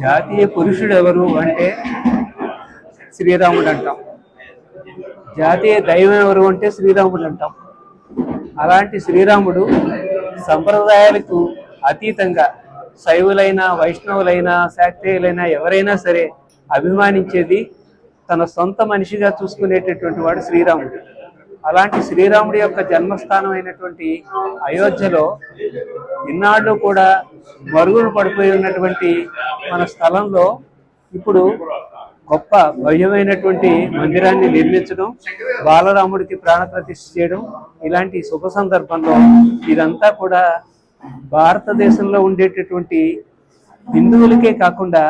జాతీయ పురుషుడు ఎవరు అంటే శ్రీరాముడు అంటాం జాతీయ దైవం ఎవరు అంటే శ్రీరాముడు అంటాం అలాంటి శ్రీరాముడు సంప్రదాయాలకు అతీతంగా శైవులైన వైష్ణవులైన శాక్తేయులైన ఎవరైనా సరే అభిమానించేది తన సొంత మనిషిగా చూసుకునేటటువంటి వాడు శ్రీరాముడు. అలాంటి శ్రీరాముడి యొక్క జన్మస్థానం అయినటువంటి అయోధ్యలో ఇన్నాళ్ళు కూడా మరుగున పడిపోయి ఉన్నటువంటి మన స్థలంలో ఇప్పుడు గొప్ప భవ్యమైనటువంటి మందిరాన్ని నిర్మించడం బాలరాముడికి ప్రాణప్రతిష్ఠ చేయడం ఇలాంటి శుభ సందర్భంలో ఇదంతా కూడా భారతదేశంలో ఉండేటటువంటి హిందువులకే కాకుండా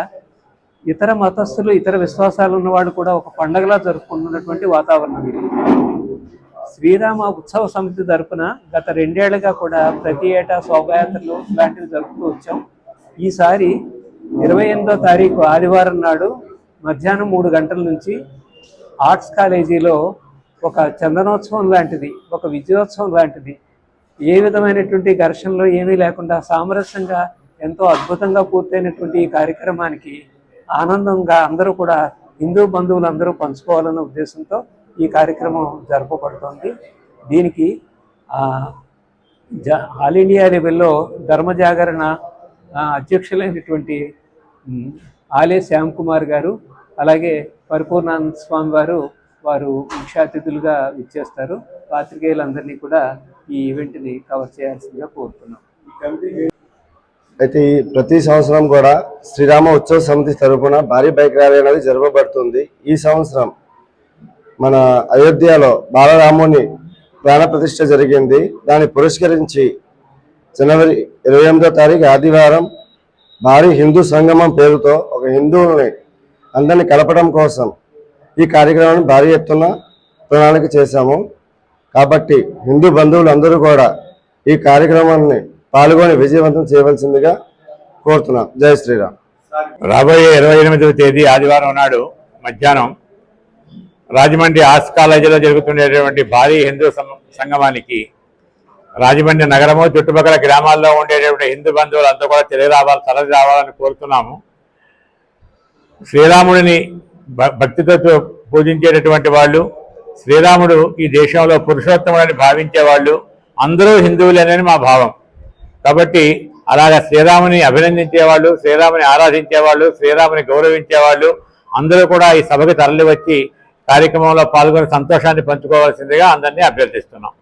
ఇతర మతస్థులు ఇతర విశ్వాసాలు ఉన్నవాళ్ళు కూడా ఒక పండగలా జరుపుకుంటున్నటువంటి వాతావరణం శ్రీరామ ఉత్సవ సమితి తరఫున గత రెండేళ్ళుగా కూడా ప్రతి ఏటా శోభాయాత్రలు ఇలాంటివి జరుపుతూ వచ్చాం. ఈసారి ఇరవై ఎనిమిదో తారీఖు ఆదివారం నాడు మధ్యాహ్నం మూడు గంటల నుంచి ఆర్ట్స్ కాలేజీలో ఒక చందనోత్సవం లాంటిది ఒక విజయోత్సవం లాంటిది. ఏ విధమైనటువంటి ఘర్షణలు ఏమీ లేకుండా సామరస్యంగా ఎంతో అద్భుతంగా పూర్తయినటువంటి ఈ కార్యక్రమానికి ఆనందంగా అందరూ కూడా హిందూ బంధువులు అందరూ పంచుకోవాలన్న ఉద్దేశంతో ఈ కార్యక్రమం జరపబడుతోంది. దీనికి జ ఆల్ ఇండియా లెవెల్లో ధర్మ జాగరణ అధ్యక్షులైనటువంటి ఆలే శ్యామ్ కుమార్ గారు అలాగే పరిపూర్ణానంద స్వామి వారు వారు ముఖ్యాతిథులుగా ఇచ్చేస్తారు పాత్రికేయులందరినీ కూడా ఈ ఈవెంట్ని కవర్ చేయాల్సిందిగా కోరుతున్నాం. అయితే ప్రతి సంవత్సరం కూడా శ్రీరామ ఉత్సవ సమితి తరఫున భారీ బైక్ ర్యాలీ అనేది జరపబడుతుంది. ఈ సంవత్సరం మన అయోధ్యలో బాలరాముని ప్రాణప్రతిష్ఠ జరిగింది. దాన్ని పురస్కరించి జనవరి ఇరవై ఎనిమిదో తారీఖు ఆదివారం భారీ హిందూ సంగమం పేరుతో ఒక హిందువుని అందరినీ కలపడం కోసం ఈ కార్యక్రమాన్ని భారీ ఎత్తున ప్రణాళిక చేశాము. కాబట్టి హిందూ బంధువులు అందరూ కూడా ఈ కార్యక్రమాన్ని పాల్గొని విజయవంతం చేయవలసిందిగా కోరుతున్నాం. జై శ్రీరామ్. రాబోయే ఇరవై ఎనిమిదవ తేదీ ఆదివారం నాడు మధ్యాహ్నం రాజమండ్రి ఆర్ట్స్ కాలేజీలో జరుగుతుండేటువంటి భారీ హిందూ సం- సంగమానికి రాజమండ్రి నగరము చుట్టుపక్కల గ్రామాల్లో ఉండేటువంటి హిందూ బంధువులంతా కూడా తెలియ రావాలి తరలి రావాలని కోరుతున్నాము. శ్రీరాముడిని భ- భక్తితో పూజించేటటువంటి వాళ్ళు శ్రీరాముడు ఈ దేశంలో పురుషోత్తముడని భావించేవాళ్ళు అందరూ హిందువులేనని మా భావం. కాబట్టి అలాగ శ్రీరాముని అభినందించేవాళ్ళు శ్రీరాముని ఆరాధించేవాళ్ళు శ్రీరాముని గౌరవించే వాళ్ళు అందరూ కూడా ఈ సభకు తరలివచ్చి కార్యక్రమంలో పాల్గొని సంతోషాన్ని పంచుకోవాల్సిందిగా అందరినీ అభ్యర్థిస్తున్నాం.